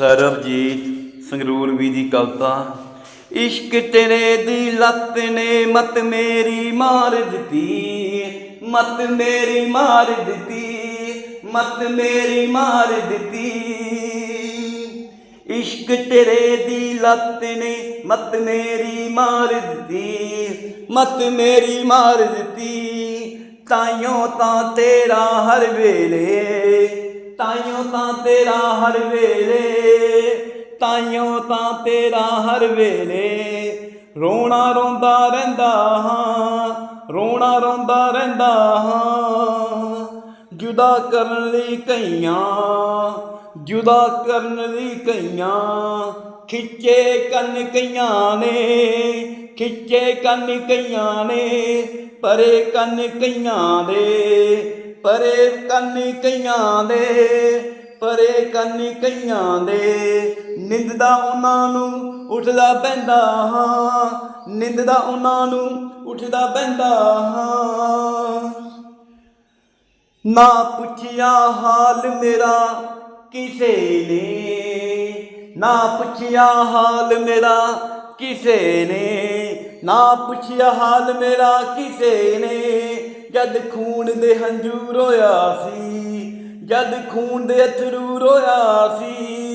ਸਰਬਜੀਤ ਸੰਗਰੂਰ ਵੀ ਦੀ ਕਵਿਤਾ, ਇਸ਼ਕ ਤੇਰੇ ਦੀ ਲੱਤ ਨੇ ਮਤ ਮੇਰੀ ਮਾਰ ਦਿੱਤੀ, ਮਤ ਮੇਰੀ ਮਾਰ ਦਿੱਤੀ, ਮਤ ਮੇਰੀ ਮਾਰ ਦਿੱਤੀ। ਇਸ਼ਕ ਤੇਰੇ ਦੀ ਲੱਤ ਨੇ ਮਤ ਮੇਰੀ ਮਾਰ ਦਿੱਤੀ, ਮਤ ਮੇਰੀ ਮਾਰ ਦਿੱਤੀ ਤਾਈਓ ਤਾਂ ਤੇਰਾ ਹਰ ਵੇਲੇ ਤਾਈਓ ਤਾਂ ਤੇਰਾ ਹਰ ਵੇਲੇ, ਤਾਈਓ ਤਾਂ ਤੇਰਾ ਹਰ ਵੇਲੇ। ਰੋਣਾ ਰੋਂਦਾ ਰਹਿੰਦਾ ਹਾਂ, ਰੋਣਾ ਰੋਂਦਾ ਰਹਿੰਦਾ ਹਾਂ। ਜੁਦਾ ਕਰਨ ਲਈ ਕਈਆਂ, ਜੁਦਾ ਕਰਨ ਲਈ ਕਈਆਂ, ਖਿੱਚੇ ਕੰਨ ਕਈਆਂ ਨੇ, ਖਿੱਚੇ ਕੰਨ ਕਈਆਂ ਨੇ, ਪਰੇ ਕੰਨ ਕਈਆਂ ਦੇ। ਪਰੇ ਕੰਨ ਕਈਆਂ ਦੇ, ਪਰੇ ਕੰਨ ਕਈਆਂ ਦੇ। ਨਿੰਦਦਾ ਉਹਨਾਂ ਨੂੰ ਉੱਠਦਾ ਪੈਂਦਾ ਹਾਂ, ਨਿੰਦਦਾ ਉਹਨਾਂ ਨੂੰ ਉੱਠਦਾ ਪੈਂਦਾ ਹਾਂ। ਨਾ ਪੁੱਛਿਆ ਹਾਲ ਮੇਰਾ ਕਿਸੇ ਨੇ, ਨਾ ਪੁੱਛਿਆ ਹਾਲ ਮੇਰਾ ਕਿਸੇ ਨੇ, ਨਾ ਪੁੱਛਿਆ ਹਾਲ ਮੇਰਾ ਕਿਸੇ ਨੇ। ਜਦ ਖੂਨ ਦੇ ਹੰਝੂ ਰੋਇਆ ਸੀ ਜਦ ਖੂਨ ਦੇ ਅਥਰੂ ਰੋਇਆ ਸੀ।